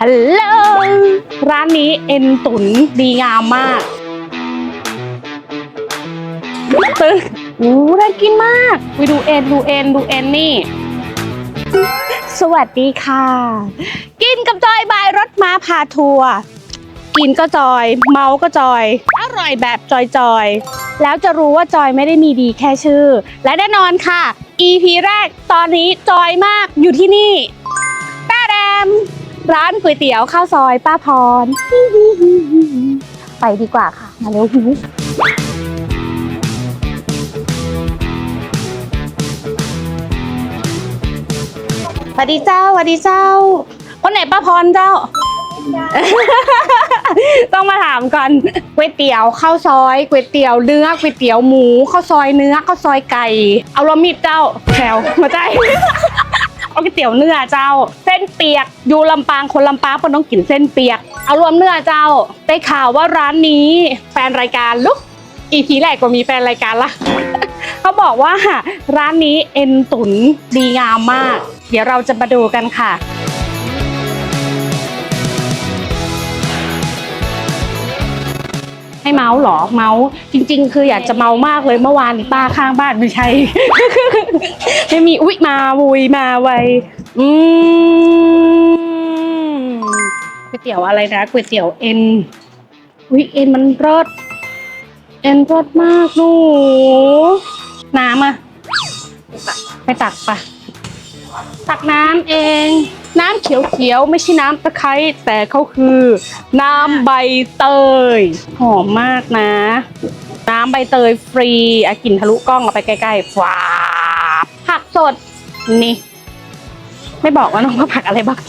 ฮัลโหล ร้านนี้เอ็นตุ๋นดีงามมากตึงอู้น่ากินมาก ไปดูเอ็นดูเอ็นดูเอ็นนี่ สวัสดีค่ะ กินกับจอยบายรถม้าพาทัวร์ กินก็จอย เมาก็จอย อร่อยแบบจอยจอยแล้วจะรู้ว่าจอยไม่ได้มีดีแค่ชื่อ และแน่นอนค่ะ EP แรกตอนนี้จอยมากอยู่ที่นี่ตาแดม ร้านก๋วยเตี๋ยวข้าวซอยป้าพร ไปดีกว่าค่ะ มาเร็วหูสวัสดีเจ้าสวัสดีเจ้า คนไหนป้าพรเจ้า ต้องมาถามก่อนก๋วยเตี๋ยวข้าวซอยก๋วยเตี๋ยวเนื้อก๋วยเตี๋ยวหมูข้าวซอยเนื้อข้าวซอยไก่ เอารวมมิดเจ้าแถวมาใจ เอาก๋วยเตี๋ยวเนื้อเจ้า เส้นเปียก อยู่ลำปางคนลำปางคนต้องกินเส้นเปียก เอารวมเนื้อเจ้า ได้ข่าวว่าร้านนี้แฟนรายการลุกอีพีแรกก็มีแฟนรายการละเขาบอกว่าร้านนี้เอ็นตุนดีงามมาก เดี๋ยวเราจะมาดูกันค่ะให้เมาส์เหรอเมาส์จริง ๆ คืออยากจะเมามากเลยเมื่อวานป้าข้างบ้านไม่ใช่ ไม่มีอุ๊ยมาวุยมาไวอืมก๋วยเตี๋ยวอะไรนะก๋วยเตี๋ยวเอ็นอุ๊ยเอ็นมันรสเอ็นรสมากหนูน้ำอะไปตักปะตักน้ำเอง น้ำเขียวๆไม่ใช่น้ำตะไคร้แต่เขาคือ น้ำใบเตยหอมมากนะ น้ำใบเตยฟรีอะกลิ่นทะลุกล้องเอาไปใกล้ๆฟ้า สดนี่ ไม่บอกว่าน้องว่าผักอะไรบ้าง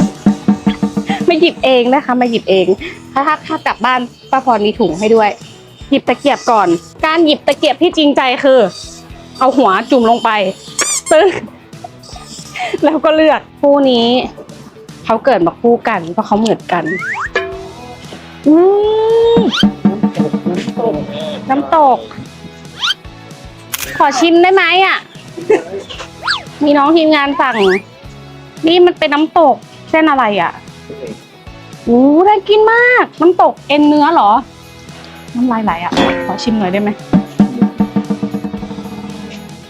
ไม่หยิบเองนะคะ มาหยิบเอง ถ้าถ้าถ้ากลับบ้านป้าพรมีถุงให้ด้วย หยิบตะเกียบก่อน การหยิบตะเกียบที่จริงใจคือ เอาหัวจุ่มลงไปตึ้งแล้วก็เลือกคู่นี้เขาเกิดมาคู่กันเพราะเขาเหมือนกันอืมน้ำตก ขอชิมได้ไหมอะ มีน้องทีมงานสั่ง นี่มันเป็นน้ำตกเส้นอะไรอะโอ้น่ากินมาก น้ำตกเอ็นเนื้อเหรอ น้ำลายไหลอะ ขอชิมหน่อยได้ไหม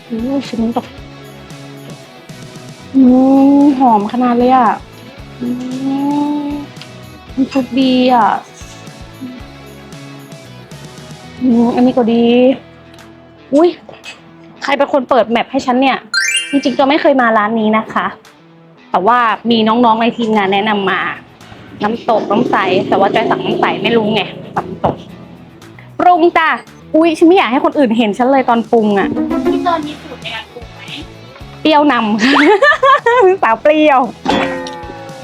อู้ชิมน้ำตกอืมหอมขนาดเลยอะอืมมันชุดดีอะอืมอันนี้ก็ดี อุ้ยใครเป็นคนเปิดแมปให้ฉันเนี่ย จริงๆก็ไม่เคยมาร้านนี้นะคะ แต่ว่ามีน้องๆในทีมงานแนะนำมา น้ำตกน้ำใสแต่ว่าจอยสั่งน้ำใสไม่รู้ไงสั่งน้ำตกปรุงจ้ะอุ้ยฉันไม่อยากให้คนอื่นเห็นฉันเลยตอนปรุงอะพี่เตยมีสูตรในการปรุงไหมเปรี้ยวนำสาวเปรี้ยว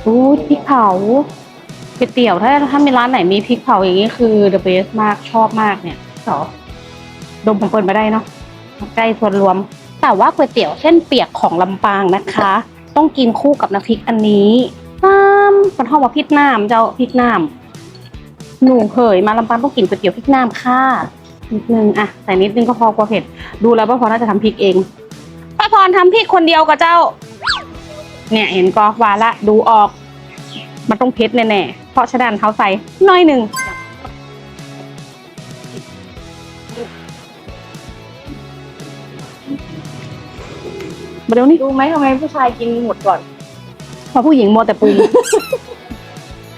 อู้พริกเผาก๋วยเตี๋ยวถ้าถ้ามีร้านไหนมีพริกเผาอย่างนี้คือ the best มากชอบมากเนี่ยสอดมผมเปิดมาได้เนาะใกล้ส่วนรวม แต่ว่าก๋วยเตี๋ยวเส้นเปียกของลำปางนะคะ ต้องกินคู่กับน้ำพริกอันนี้น้ำคนห้องว่าพริกน้ำเจ้าพริกน้ำหนูเคยมาลำปางต้องกินก๋วยเตี๋ยวพริกน้ำค่ะนิดนึงอะใส่นิดนึงก็พอกลัวเผ็ด ดูแล้วป้าพรน่าจะทำพริกเองป้าพรทำพริกคนเดียวกับเจ้า เนี่ยเห็นกอวาละดูออก มันต้องเผ็ดแน่ๆเพราะฉะนั้นเขาใส่น้อยหนึ่ง มาเดี๋ยวนี้รู้ไหมทำไมผู้ชายกินหมดก่อน เพราะผู้หญิงโมวแต่ปรุง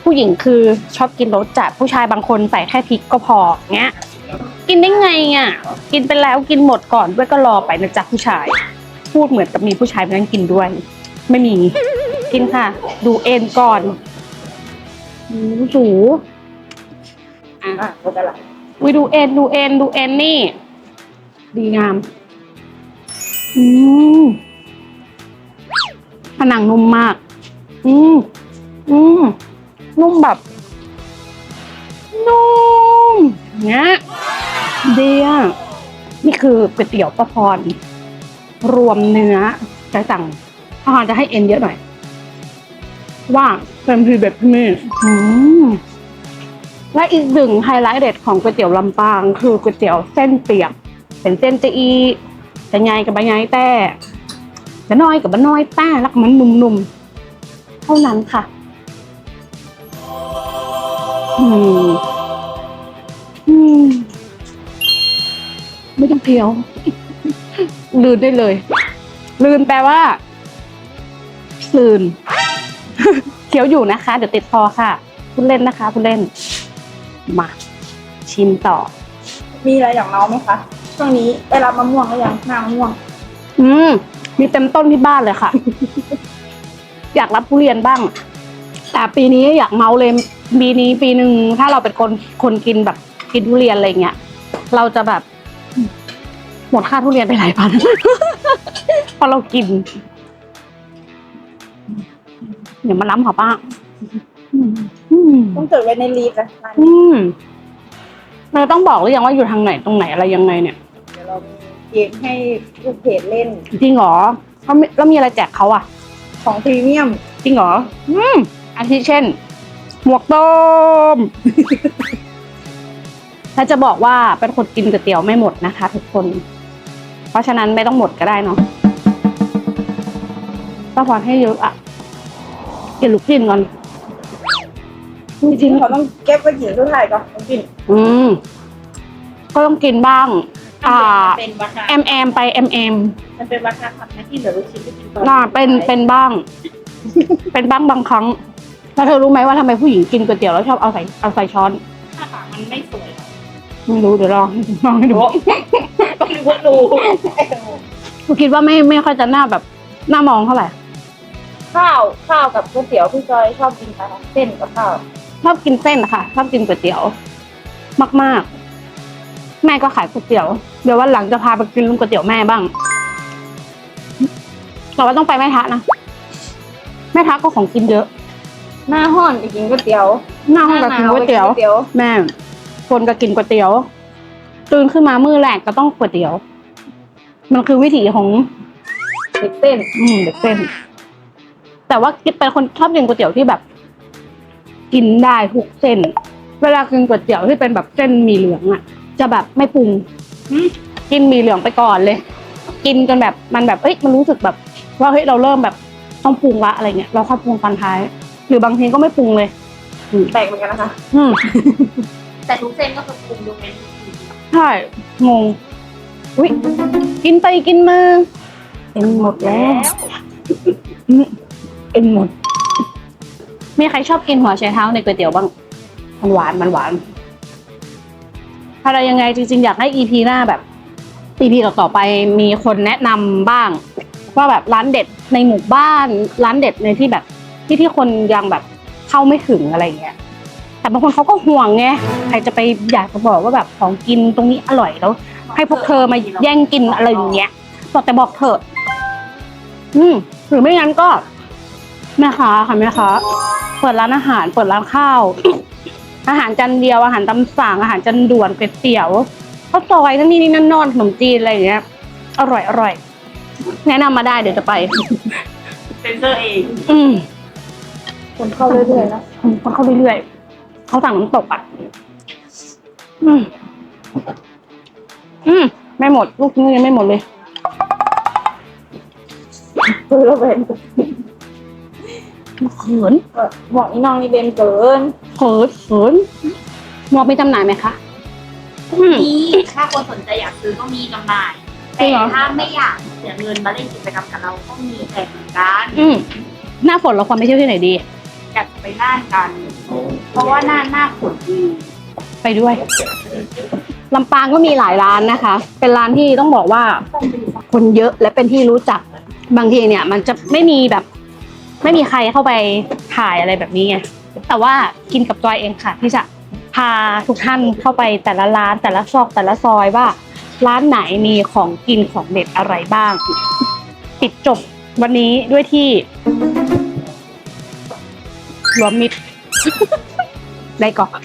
ผู้หญิงคือชอบกินรสจัดผู้ชายบางคนใส่แค่พริกก็พอเงี้ย กินได้ไงอะ กินไปแล้วกินหมดก่อนด้วยก็รอไปนะจ๊ะผู้ชาย พูดเหมือนกับมีผู้ชายมานั่งกินด้วย ไม่มี กินค่ะ ดูเอ็นก่อนดูสูอะ อะก็จะละวิดูเอ็นดูเอ็นดูเอ็นนี่ ดีงาม อืมผ นังนุ่มมาก อืมอืมนุ่มแบบ นุ่มเนี้ยดีอะนี่คือก๋วยเตี๋ยวป้าพร รวมเนื้อจะสั่งอาหารจะให้เอ็นเยอะหน่อย ว่าเป็นพีเบ็ดพี่เมย์อืมและอีกหนึ่งไฮไลท์เด็ดของก๋วยเตี๋ยวลำปาง คือก๋วยเตี๋ยวเส้นเปียก เป็นเส้นจะอีจะใหญ่กับใบใหญ่แต่ จะน้อยกับบะน้อยแต่แล้วก็มันนุ่มๆ เท่านั้นค่ะอืมอืมไม่ต้องเคี้ยว ลืนได้เลย ลืนแปลว่า ลืนเคี้ยวอยู่นะคะ เดี๋ยวติดคอค่ะพูดเล่นนะคะพูดเล่น มาชิมต่อ มีอะไรอย่างเราไหมคะช่วงนี้ได้รับมะม่วงหรือยังหน้ามะม่วง อืม มีเต็มต้นที่บ้านเลยค่ะ อยากรับทุเรียนบ้าง แต่ปีนี้อยากเมาเลยปีนี้ปีหนึ่งถ้าเราเป็นคนคนกินแบบกินทุเรียนอะไรเงี้ยเราจะแบบ หมดค่าทุเรียนไปหลายพันเพราะเรากินเดี๋ยวมาล้ำเขาป้าอืมอืมต้องจดไว้ในลีฟนะร้านนี้อืมเราต้องบอกหรือยังว่าอยู่ทางไหนตรงไหนอะไรยังไงเนี่ยเดี๋ยวเรามี เกมให้ลูกเพจเล่นจริงเหรอเขามีแล้วมีอะไรแจกเขาอะ ของพรีเมียม จริงเหรอ อืมอาทิเช่น หมวกต้ม ถ้าจะบอกว่าเป็นคนกินก๋วยเตี๋ยวไม่หมดนะคะ ทุกคน เพราะฉะนั้นไม่ต้องหมดก็ได้เนาะต้องพอให้เยอะอะกินลูกชิ้นก่อน จริงๆเขาต้องเก็บไว้กินสุดท้ายก่อนต้องกิน อืม ก็ต้องกินบ้าง อ่าเป็นวัฒนแอมแอมไปแอมแอมมันเป็นวัฒนธรรมนะที่เหลือลูกชิ้นไปกินตอนน่าเป็นเป็นบ้าง เป็นบ้างบางครั้งแล้วเธอรู้ไหมว่าทำไมผู้หญิงกินก๋วยเตี๋ยวแล้วชอบเอาใส่เอาใส่ช้อนหน้าตามันไม่สวยหรอกไม่รู้เดี๋ยวลองลองให้ดูต้องรู้ว่ารู้กูคิดว่าไม่ไม่ค่อยจะหน้าแบบหน้ามองเท่าไหร่ข้าวข้าวกับก๋วยเตี๋ยวพี่จอยชอบกินอะไรเส้นกับข้าว ชอบกินเส้นนะคะชอบกินก๋วยเตี๋ยว มากๆ แม่ก็ขายก๋วยเตี๋ยว เดี๋ยววันหลังจะพาไปกินก๋วยเตี๋ยวแม่บ้าง แต่ว่าต้องไปแม่ทะนะ แม่ทะก็ของกินเยอะ หน้าห้อนไปกินก๋วยเตี๋ยวหน้าห้องก็กินก๋วยเตี๋ยวหน้าหนาวไปกินก๋วยเตี๋ยวแม่ คนก็กินก๋วยเตี๋ยว ตื่นขึ้นมามื้อแรกก็ต้องก๋วยเตี๋ยว มันคือวิถีของเด็กเส้น อืมเด็กเส้น แต่ว่าเป็นคนชอบกินก๋วยเตี๋ยวที่แบบ กินได้ทุกเส้น เวลากินก๋วยเตี๋ยวที่เป็นแบบเส้นหมีเหลืองอะ จะแบบไม่ปรุงกินหมีเหลืองไปก่อนเลย กินจนแบบมันแบบเอ้ยมันรู้สึกแบบว่าเฮ้ยเราเริ่มแบบต้องปรุงละอะไรเงี้ยเราค่อยปรุงตอนท้าย หรือบางทีก็ไม่ปรุงเลยแปลกเหมือนกันนะคะ อืมแต่ทุกเส้นก็คือปรุงยกเว้นใช่งงอุ้ยกินไปกินมาเอ็นหมดแล้วเอ็นหมดมีใครชอบกินหัวไชเท้าในก๋วยเตี๋ยวบ้างมันหวานมันหวาน อะไรยังไงจริงๆ อยากให้ EP หน้าแบบ EP ต่อๆไปมีคนแนะนำบ้าง ว่าแบบร้านเด็ดในหมู่บ้าน ร้านเด็ดในที่แบบที่ที่คนยังแบบเข้าไม่ถึงอะไรอย่างเงี้ย แต่บางคนเขาก็ห่วงไงใครจะไปอยากจะบอกว่าแบบของกินตรงนี้อร่อยแล้ว ให้พวกเธอมาแย่งกินอะไรอย่างเงี้ยบอกแต่บอกเถอะ อืมหรือไม่งั้นก็แม่ค้าค่ะแม่ค้าเปิดร้านอาหาร เปิดร้านข้าว อาหารจานเดียวอาหารตามสั่งอาหารจานด่วนก๋วยเตี๋ยวข้าวซอยนั่นนี่นี่นั่นนอนขนมจีนอะไรอย่างเงี้ย อร่อยอร่อยแนะนำมาได้เดี๋ยวจะไป เซนเซอร์เองอืมคนเข้าเรื่อยๆนะคนเข้าเรื่อยๆเขาสั่งน้ำตกอะ อืม อืม ไม่หมด ลูกนี้ยังไม่หมดเลยคือเราเป็น เขินหมอกอีน้องนี่เบนเกินเขินเขินหมอกมีจำหน่ายไหมคะ อืม มีถ้าคนสนใจอยากซื้อก็มีจำหน่าย จริแต่งเหรอ ถ้าไม่อยากเสียเงินมาเล่นกิจกรรมกับเราก็มีแต่เหมือนกันอืมหน้าฝนเราควรไปเที่ยวที่ไหนดี อยากไปน่านกัน เพราะว่าหน้าหน้าฝนดีไปด้วยลำปางก็มีหลายร้านนะคะ เป็นร้านที่ต้องบอกว่า คนเยอะและเป็นที่รู้จัก บางทีเนี่ย มันจะไม่มีแบบ ไม่มีใครเข้าไปถ่ายอะไรแบบนี้ไงแต่ว่ากินกับจอยเองค่ะที่จะพาทุกท่านเข้าไปแต่ละร้านแต่ละซอกแต่ละซอยว่า ร้านไหนมีของกินของเด็ดอะไรบ้าง ปิดจบวันนี้ด้วยที่รวมมิตรได้ก่อน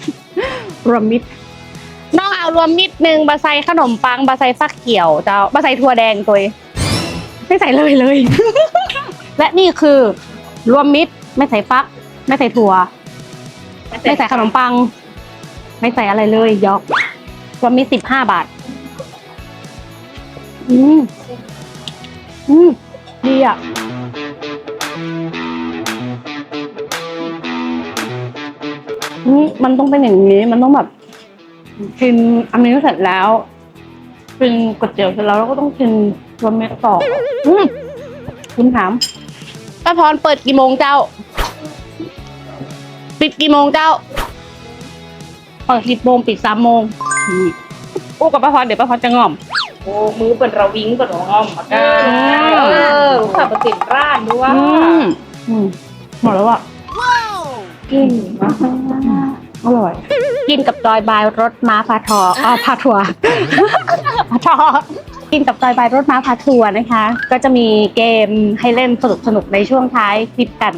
รวมมิตรน้องเอารวมมิตรหนึ่งบะไซขนมปังบะไซฟักเขียวเจ้าบะไซถั่วแดงตัวไม่ใส่เลยเลย และนี่คือ รวมมิตร ไม่ใส่ฟัก ไม่ใส่ถั่ว ไม่ใส่ขนมปัง ไม่ใส่อะไรเลยยอกรวมมิตรสิบห้าบาท อืมอืมดีอะมมันต้องเป็นอย่างนี้มันต้องแบบกินอันนี้เสร็จแล้วกินก๋วยเตี๋ยวเสร็จแล้วเราก็ต้องกินรวมเม็ดต่ออืมคุณถาม ป้าพรเปิดกี่โมงเจ้า ปิดกี่โมงเจ้าเปิดสิบโมงปิดสามโมงอืมอู้กับป้าพรเดี๋ยวป้าพรจะง่อม โอ้มือเป็นระวิงเป็นหัวงอมอะเออเออขับมาติดร้านด้วยอืมอืมหมดแล้วอะกินอร่อย กินกับจอยบายรถม้าพาทออ่าพาทัวร์พาทอ กินกับจอยบายรถม้าพาทัวร์นะคะ ก็จะมีเกมให้เล่นสนุกสนุกในช่วงท้ายคลิปกัน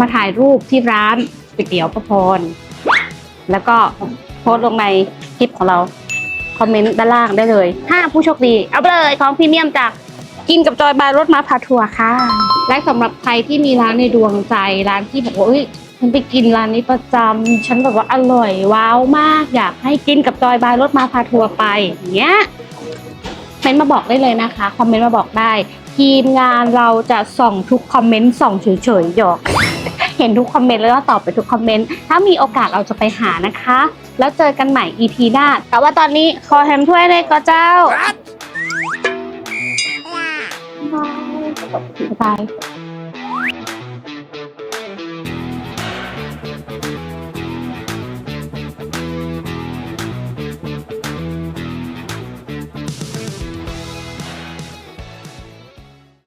มาถ่ายรูปที่ร้านก๋วยเตี๋ยวประพรแล้วก็โพสต์ลงในคลิปของเรา คอมเมนต์ด้านล่างได้เลยห้าผู้โชคดี เอาไปเลยของพรีเมียมจากกินกับจอยบายรถม้าพาทัวร์ค่ะ และสำหรับใครที่มีร้านในดวงใจร้านที่บอกว่าเอ้ยฉันไปกินร้านนี้ประจำฉันแบบว่าอร่อยว้าวมาก อยากให้กินกับจอยบายรถมาพาทัวร์ไปอย่างเงี้ย เมนต์มาบอกได้เลยนะคะ คอมเมนต์มาบอกได้ ทีมงานเราจะส่องทุกคอมเมนต์ส่องเฉยๆหยอก เห็นทุกคอมเมนต์แล้วก็ตอบไปทุกคอมเมนต์ ถ้ามีโอกาสเราจะไปหานะคะ แล้วเจอกันใหม่ EP หน้า แต่ว่าตอนนี้ขอแฮมถ้วยเลยก็เจ้าบ๊ายบาย